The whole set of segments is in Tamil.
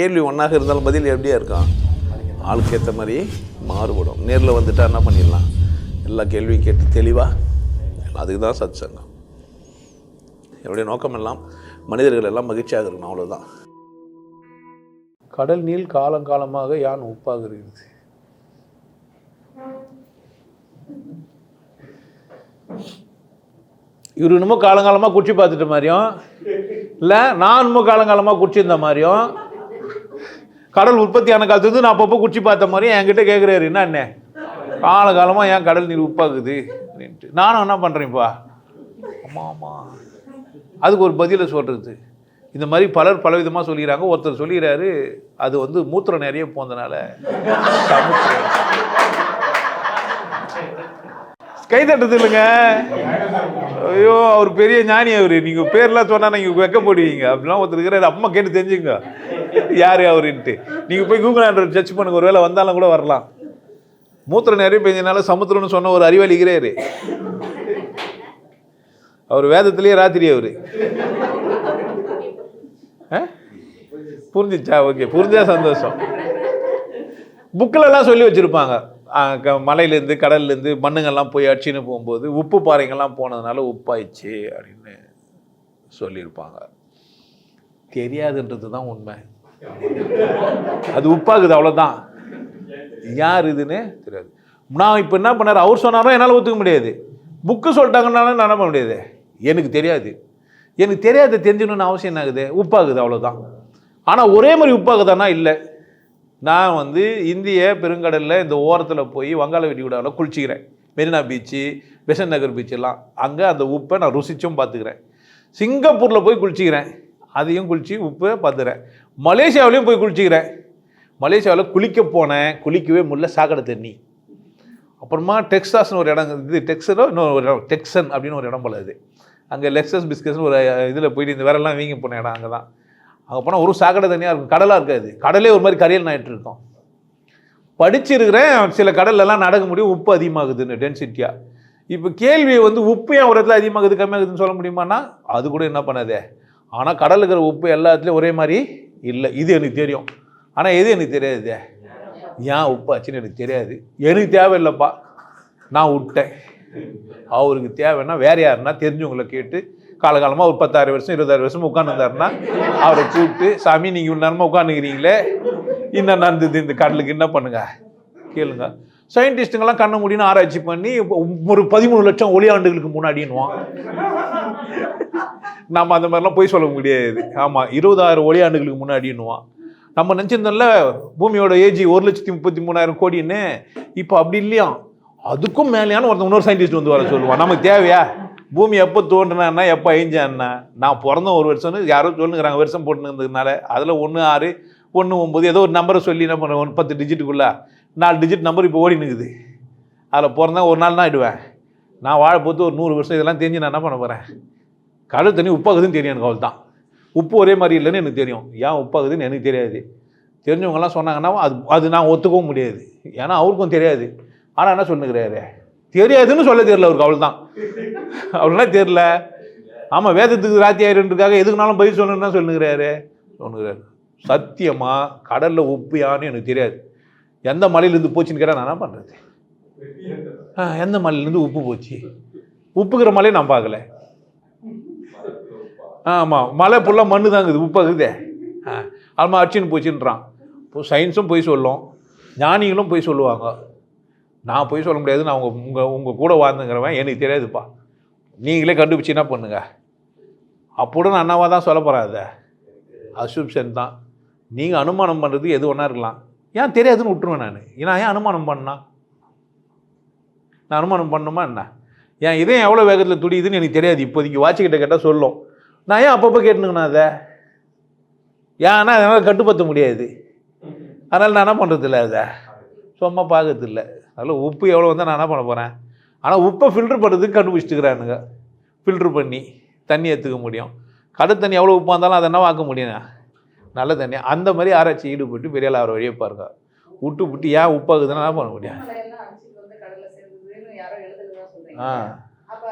கேள்வி ஒன்றாக இருந்தாலும் பதில் எப்படியா இருக்கும்? ஆளுக்கு ஏற்ற மாதிரி மாறுபடும். நேரில் வந்துட்டால் என்ன பண்ணிடலாம்? எல்லா கேள்வியும் கேட்டு தெளிவாக அதுக்கு தான் சத் சங்கம் என்னுடைய நோக்கம் எல்லாம் மனிதர்கள் எல்லாம் மகிழ்ச்சியாக இருக்கணும் அவ்வளோதான் கடல் நீர் காலங்காலமாக யான் உப்பாகிறது? இவர் இன்னமும் காலங்காலமாக குடிச்சு பார்த்துட்ட மாதிரியும் இல்லை நான் இன்னமும் காலங்காலமாக குடிச்சிருந்த மாதிரியும் கடல் உற்பத்தியான காலத்துலேருந்து நான் அப்பப்போ குச்சி பார்த்த மாதிரி என்கிட்ட கேட்குறாரு என்ன அண்ணே? காலகாலமாக ஏன் கடல் நீர் உப்பாக்குது அப்படின்ட்டு. நானும் என்ன பண்ணுறேன்ப்பா ஆமாம் ஆமாம் அதுக்கு ஒரு பதிலை சொல்கிறது இந்த மாதிரி பலர் பலவிதமாக சொல்லிடுறாங்க ஒருத்தர் சொல்லிடுறாரு அது வந்து மூத்திரம் நிறைய போனதுனால கை தட்டுறது இல்லைங்க. ஐயோ அவர் பெரிய ஞானி அவர். நீங்கள் பேர்லாம் சொன்னால் நீங்கள் வெக்க போடுவீங்க அப்படிலாம் ஒருத்தர் இருக்கிறாரு. அம்மா கேட்டு தெரிஞ்சுங்க. யார் அவருன்ட்டு. நீங்கள் போய் கூகுள் ஆண்ட்ராய்டு சர்ச் பண்ணுங்க. ஒரு வேளை வந்தாலும் கூட வரலாம். மூத்திரம் நிறைய பெஞ்சனால சமுத்திரம்னு சொன்ன ஒரு அறிவாளி அவர் வேதத்திலேயே ராத்திரி அவர். புரிஞ்சிச்சா? ஓகே. புரிஞ்சா சந்தோஷம். புக்கிலலாம் சொல்லி வச்சுருப்பாங்க. மலையிலேருந்து கடல்லேருந்து மண்ணுங்கள்லாம் போய் அடிச்சுன்னு போகும்போது உப்பு பாறைங்கள்லாம் போனதுனால உப்பாயிடுச்சு அப்படின்னு சொல்லியிருப்பாங்க. தெரியாதுன்றது தான் உண்மை. அது உப்பாகுது அவ்வளோதான் யார் இதுன்னு தெரியாது. நான் இப்போ என்ன பண்ணார்? அவர் சொன்னாரோ என்னால் ஒத்துக்க முடியாது. புக்கு சொல்லிட்டாங்கன்னாலும் நான் என்ன பண்ண முடியாது? எனக்கு தெரியாது. எனக்கு தெரியாத தெரிஞ்சுக்கணும்னு அவசியம் என்ன ஆகுது? உப்பாகுது அவ்வளோதான் ஆனால் ஒரே மாதிரி உப்பாகுதானா இல்லை. நான் வந்து இந்திய பெருங்கடலில் இந்த ஓரத்தில் போய் வங்காள விரிகுடாவில் குளிச்சிக்கிறேன். மெரினா பீச்சு பெசன் நகர் பீச்செல்லாம் அங்கே அந்த உப்பை நான் ருசிச்சும் பார்த்துக்கிறேன். சிங்கப்பூரில் போய் குளிச்சிக்கிறேன். அதையும் குளித்து உப்பை பார்த்துக்கிறேன். மலேசியாவிலையும் போய் குளிச்சிக்கிறேன். மலேசியாவில் குளிக்க போனேன். குளிக்கவே முடியல சாக்கடை தண்ணி. அப்புறமா டெக்ஸாஸ்னு ஒரு இடம் இது டெக்ஸரோ இன்னொரு ஒரு இடம் டெக்ஸன் அப்படின்னு ஒரு இடம் போல இது. அங்கே லெக்ஸஸ் பிஸ்கஸ்னு ஒரு இதில் போயிட்டு இந்த வேறெல்லாம் வீங்கி போன இடம் அங்கே தான் அங்கே போனால் ஒரு சாக்கடை தண்ணியாக இருக்கும். கடலாக இருக்காது. கடலே ஒரு மாதிரி கரையல் நாயிட்டு இருக்கோம். படிச்சிருக்கிறேன். சில கடல்லலாம் நடக்க முடியும். உப்பு அதிகமாகுதுன்னு டென்சிட்டியாக இப்போ கேள்வி வந்து உப்பு ஏன் ஒரு இடத்துல அதிகமாகுது கம்மியாகுதுன்னு சொல்ல முடியுமானா அது கூட என்ன பண்ணாதே. ஆனால் கடலுக்கிற உப்பு எல்லா இடத்துலையும் ஒரே மாதிரி இல்லை. இது எனக்கு தெரியும். ஆனால் எது எனக்கு தெரியாது? ஏன் உப்பாச்சுன்னு எனக்கு தெரியாது. எனக்கு தேவையில்லைப்பா. நான் விட்டேன். அவருக்கு தேவைன்னா வேற யாருன்னா தெரிஞ்சவங்கள கேட்டு காலகாலமாக ஒரு பத்தாறு வருஷம் இருபதாறு வருஷம் உட்காந்துருந்தாருன்னா அவரை கூப்பிட்டு சாமி நீங்கள் இவ்வளோ நேரமாக உட்காந்துக்கிறீங்களே இன்னும் நடந்தது? இந்த கடலுக்கு என்ன பண்ணுங்க? கேளுங்க. சயின்டிஸ்ட்டுங்கெல்லாம் கண்ண முடின்னு ஆராய்ச்சி பண்ணி ஒரு பதிமூணு லட்சம் ஒளியாண்டுகளுக்கு முன்னாடின்னுவான் நம்ம அந்த மாதிரிலாம் போய் சொல்ல முடியாது. ஆமாம் இருபதாயிரம் ஒளியாண்டுகளுக்கு முன்னாடின்னுவான். நம்ம நினச்சிருந்தோம்ல பூமியோட ஏஜி ஒரு லட்சத்தி முப்பத்தி மூணாயிரம் கோடின்னு. இப்போ அப்படி இல்லையா? அதுக்கும் மேலேயான ஒருத்தன் இன்னொரு சயின்டிஸ்ட் வந்து வர சொல்லுவான். நமக்கு தேவையா? பூமி எப்போ தோன்றினா எப்போ அழிஞ்சான்னா? நான் பிறந்த ஒரு வருஷம்னு யாரோ சொல்லுங்கிறாங்க. வருஷம் போட்டுனதுனால அதில் ஒன்று ஆறு ஒன்று ஒம்பது ஏதோ ஒரு நம்பரை சொல்லி என்ன பண்ணுறேன் ஒன்று பத்து டிஜிட்டுக்குள்ளே நாலு டிஜிட் நம்பர் இப்போ ஓடி நிற்குது அதில் பிறந்தா ஒரு நாள் தான் ஆகிடுவேன் நான் வாழை போத்து ஒரு நூறு வருஷம் இதெல்லாம் தெரிஞ்சு நான் என்ன பண்ண போகிறேன் கடல் தண்ணி உப்பாகுதுன்னு தெரியும் எனக்கு அவள் தான் உப்பு ஒரே மாதிரி இல்லைன்னு எனக்கு தெரியும். ஏன் உப்பாகுதுன்னு எனக்கு தெரியாது. தெரிஞ்சவங்கலாம் சொன்னாங்கன்னா அது அது நான் ஒத்துக்கவும் முடியாது. ஏன்னா அவருக்கும் தெரியாது. ஆனால் என்ன சொல்லுங்கிறாரு தெரியாதுன்னு சொல்ல தெரியல அவருக்கு அவள் தான் அவருக்குலாம் தெரியல. ஆமாம் வேதத்துக்கு ராத்தி ஆயிருன்றதுக்காக எதுக்குனாலும் பதில் சொல்லணும்னு தான் சொல்லுங்கிறாரு சொல்லுங்கிறாரு சத்தியமாக கடலில் உப்பு யான்னு எனக்கு தெரியாது. எந்த மலையிலேருந்து போச்சுன்னு கேட்டால் நான் என்ன பண்ணுறது ஆ எந்த மலையிலேருந்து உப்பு போச்சு? உப்புக்கிற மலையை நான் பார்க்கல. ஆமாம் மலை ஃபுல்லாக மண்ணு தாங்குது உப்பாகுதே ஆ அதுமா அடிச்சுன்னு போச்சுன்றான். இப்போ சயின்ஸும் போய் சொல்லும். ஞானிகளும் போய் சொல்லுவாங்க. நான் போய் சொல்ல முடியாது நான் உங்கள் உங்கள் உங்கள் கூட வாழ்ந்துங்கிறவன் எனக்கு தெரியாதுப்பா. நீங்களே கண்டுபிடிச்சி என்ன பண்ணுங்க? அப்போட நான் அண்ணாவாக தான் சொல்ல போகிறேன் அதை? அசூப்ஷன் தான். நீங்கள் அனுமானம் பண்ணுறது எது ஒன்றா இருக்கலாம். ஏன் தெரியாதுன்னு விட்டுருவேன் நான். ஏன்னா ஏன் அனுமானம் பண்ணா? நான் அனுமானம் பண்ணணுமா என்ன? ஏன் இதயம் எவ்வளோ வேகத்தில் துடியுதுன்னு எனக்கு தெரியாது. இப்போதைக்கு வாட்சிக்கிட்ட கேட்டால் சொல்லும். நான் ஏன் அப்பப்போ கேட்டுனுங்கண்ணா அதை? ஏன்னா அதனால் கட்டுப்படுத்த முடியாது. அதனால் நான் என்ன பண்ணுறது இல்லை அதை? சும்மா பார்க்கறது இல்லை அதில் உப்பு எவ்வளோ வந்தால் நான் என்ன பண்ண போகிறேன் ஆனால் உப்பை ஃபில்ட்ரு பண்ணுறதுக்கு கண்டுபிடிச்சிட்டுக்கிறானுங்க. ஃபில்ட்ரு பண்ணி தண்ணி எடுத்துக்க முடியும். கடல் தண்ணி எவ்வளோ உப்பாக இருந்தாலும் அதை என்ன ஆக்க முடியும்? நல்ல தண்ணி. அந்த மாதிரி ஆராய்ச்சி ஈடுபட்டு பெரிய அவர் வழியே பாருங்க. விட்டு விட்டு ஏன் உப்பாகுதுன்னா என்ன பண்ண முடியும். ஆ. அப்ப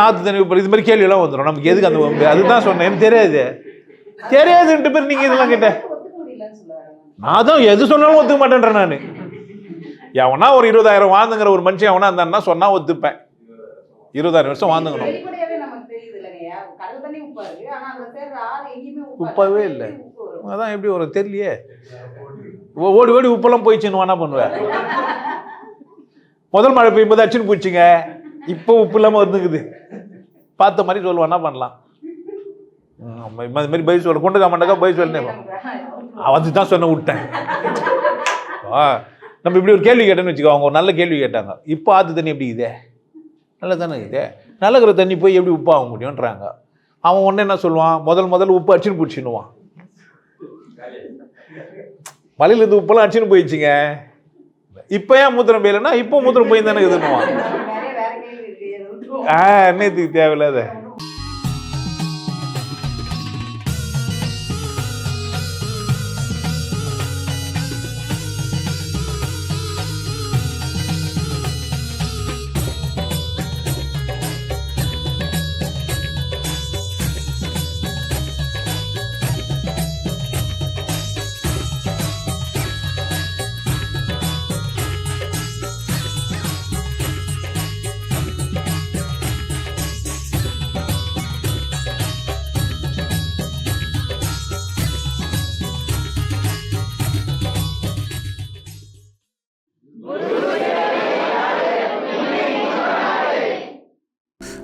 ஆத்து தண்ணி பாரு இது மாதிரி கேள்வியெல்லாம் வந்துடும் நமக்கு எதுக்கு அந்த? அதுதான் சொன்னேன். எனக்கு தெரியாது. தெரியாதுன்ட்டு பேர் நீங்க இதெல்லாம் கேட்ட. நான் தான் எது சொன்னாலும் ஒத்துக்க மாட்டேன்றேன் நான். எவனா ஒரு இருபதாயிரம் வாழ்ந்துங்கிற ஒரு மனுஷன் எவனா இருந்தான்னா சொன்னா ஒத்துப்பேன். இருபதாயிரம் வருஷம் வாழ்ந்துங்கணும் வெளிப்படையாவே நமக்கு தெரியுது இல்லைங்கய்யா கடல் தண்ணி உப்பா இருக்கு ஆனா அதுல சேர்ற ஆறு எங்கேயுமே உப்பா உப்பாவே இல்ல. அதான் எப்படி வரும் தெரியலையே. ஓ- ஓடி ஓடி உப்பெல்லாம் போயிடுச்சுன்னு என்ன பண்ணுவேன் முதல் மழை பெய்யும்போது அச்சுன்னு போச்சுங்க இப்போ உப்பு இல்லாமல் வந்துக்குது பார்த்த மாதிரி சொல்லுவான் என்ன பண்ணலாம்? இந்த மாதிரி பைஸ் சொல்ல கொண்டு மாட்டேக்கா பைஸ் சொல்லணும் வந்து தான் சொன்ன விட்டேன். ஆ, நம்ம இப்படி ஒரு கேள்வி கேட்டேன்னு வச்சுக்கோ அவங்க ஒரு நல்ல கேள்வி கேட்டாங்க. இப்போ ஆற்று தண்ணி எப்படி இதே நல்லா தானே இதே நல்லக்கிற தண்ணி போய் எப்படி உப்பு ஆக முடியும்ன்றாங்க. அவன் உடனே என்ன சொல்லுவான்? முதல் முதல்ல உப்பு அடிச்சுன்னு பிடிச்சின்னுவான். மலையிலேருந்து உப்பெல்லாம் அடிச்சுன்னு போயிடுச்சுங்க. இப்போ ஏன் மூத்திரம் போயிலன்னா இப்போ மூத்திரம் போய் தானே இதுன்னுவான். ஆ என்னத்துக்கு தேவையில்லாத